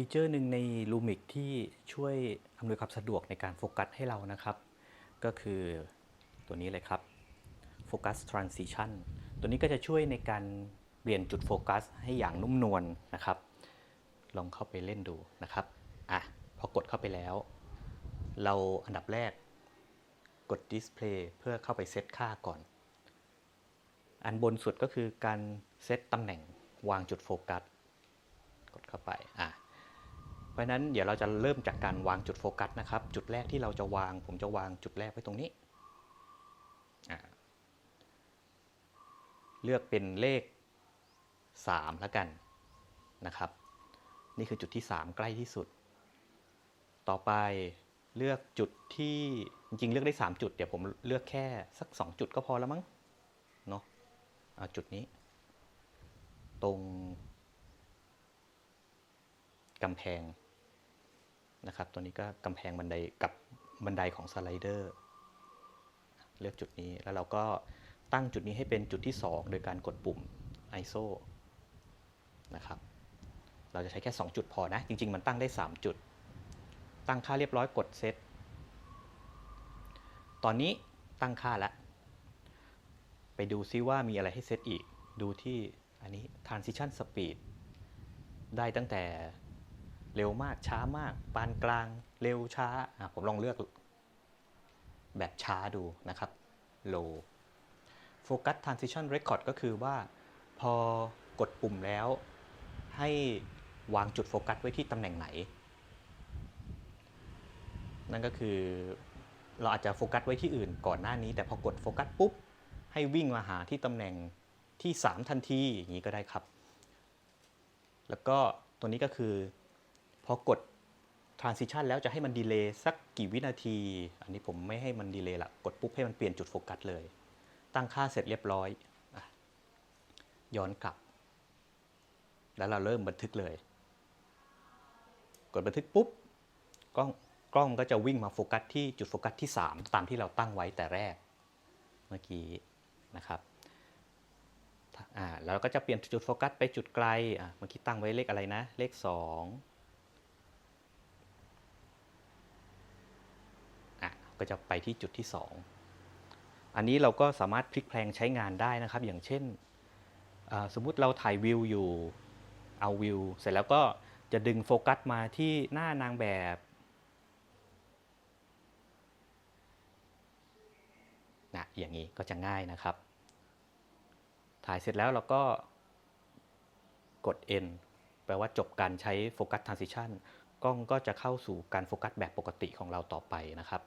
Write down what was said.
ฟีเจอร์หนึ่งใน Lumix ที่ช่วยอำนวยความสะดวกในการโฟกัสให้เรานะครับ ก็คือตัวนี้เลยครับ Focus Transition ตัวนี้ก็จะช่วยในการเปลี่ยนจุดโฟกัสให้อย่างนุ่มนวลนะครับ ลองเข้าไปเล่นดูนะครับอะพอกดเข้าไปแล้ว เราอันดับแรกกด Display เพื่อเข้าไปเซตค่าก่อน อันบนสุดก็คือการเซตตำแหน่งวางจุดโฟกัส กดเข้าไป ราะนั้นเดี๋ยวเราจะเริ่มจากการวางจุดโฟกัสนะครับ จุดแรกที่เราจะวาง ผมจะวางจุดแรกไว้ตรงนี้ เลือกเป็นเลข 3 แล้วกันนะครับ นี่คือจุดที่ 3 ใกล้ที่สุด ต่อไปเลือกจุดที่จริงๆเลือกได้ 3 จุด เดี๋ยวผมเลือกแค่สัก 2 จุดก็พอแล้วมั้งเนาะเอาจุดนี้ ตรงกำแพง นะครับ ตัวนี้ก็กำแพงบันไดกับบันไดของสไลเดอร์ เลือกจุดนี้แล้วเราก็ตั้งจุดนี้ให้เป็นจุดที่ 2 โดยการกดปุ่ม ISO นะครับ เราจะใช้แค่ 2 จุดพอนะ จริง ๆ มันตั้งได้ 3 จุด ตั้งค่าเรียบร้อยกดเซต ตอนนี้ตั้งค่าแล้ว ไปดูซิว่ามีอะไรให้เซตอีก ดูที่อันนี้ transition speed ได้ตั้งแต่ เร็วมากช้ามาก ปานกลาง เร็วช้าผมลองเลือกแบบช้าดูนะครับ low focus transition record ก็คือว่าพอกดปุ่มแล้วให้วางจุดโฟกัสไว้ที่ตำแหน่งไหน นั่นก็คือเราอาจจะโฟกัสไว้ที่อื่นก่อนหน้านี้ แต่พอกดโฟกัสปุ๊บ ให้วิ่งมาหาที่ตำแหน่งที่ 3 ทันทีอย่างนี้ก็ได้ครับ แล้วก็ตัวนี้ก็คือ พอกด transition แล้วจะให้มันดีเลย์สักกี่วินาที อันนี้ผมไม่ให้มันดีเลย์ละกดปุ๊บให้มันเปลี่ยนจุดโฟกัสเลย ตั้งค่าเสร็จเรียบร้อยอย้อนกลับ แล้วเราเริ่มบันทึกเลย กดบันทึกปุ๊บกล้องกล้องก็จะวิ่งมาโฟกัสที่จุดโฟกัสที่ 3 ตามที่เราตั้งไว้แต่แรก เมื่อกี้นะครับอ่าแล้วเราก็จะเปลี่ยนจุดโฟกัสไปจุดไกลเมื่อกี้ตั้งไว้เลขอะไรนะ เลข 2อะ ก็จะไปที่จุดที่ 2 อันนี้เราก็สามารถพลิกแพลงใช้งานได้นะครับ อย่างเช่น สมมุติเราถ่ายวิวอยู่เอาวิวเสร็จแล้วก็จะดึงโฟกัสมาที่หน้านางแบบ นะ อย่างนี้ก็จะง่ายนะครับ ถ่ายเสร็จแล้วเราก็กด N แปลว่าจบการใช้โฟกัส transition กล้องก็จะเข้าสู่การโฟกัสแบบปกติของเราต่อไปนะครับ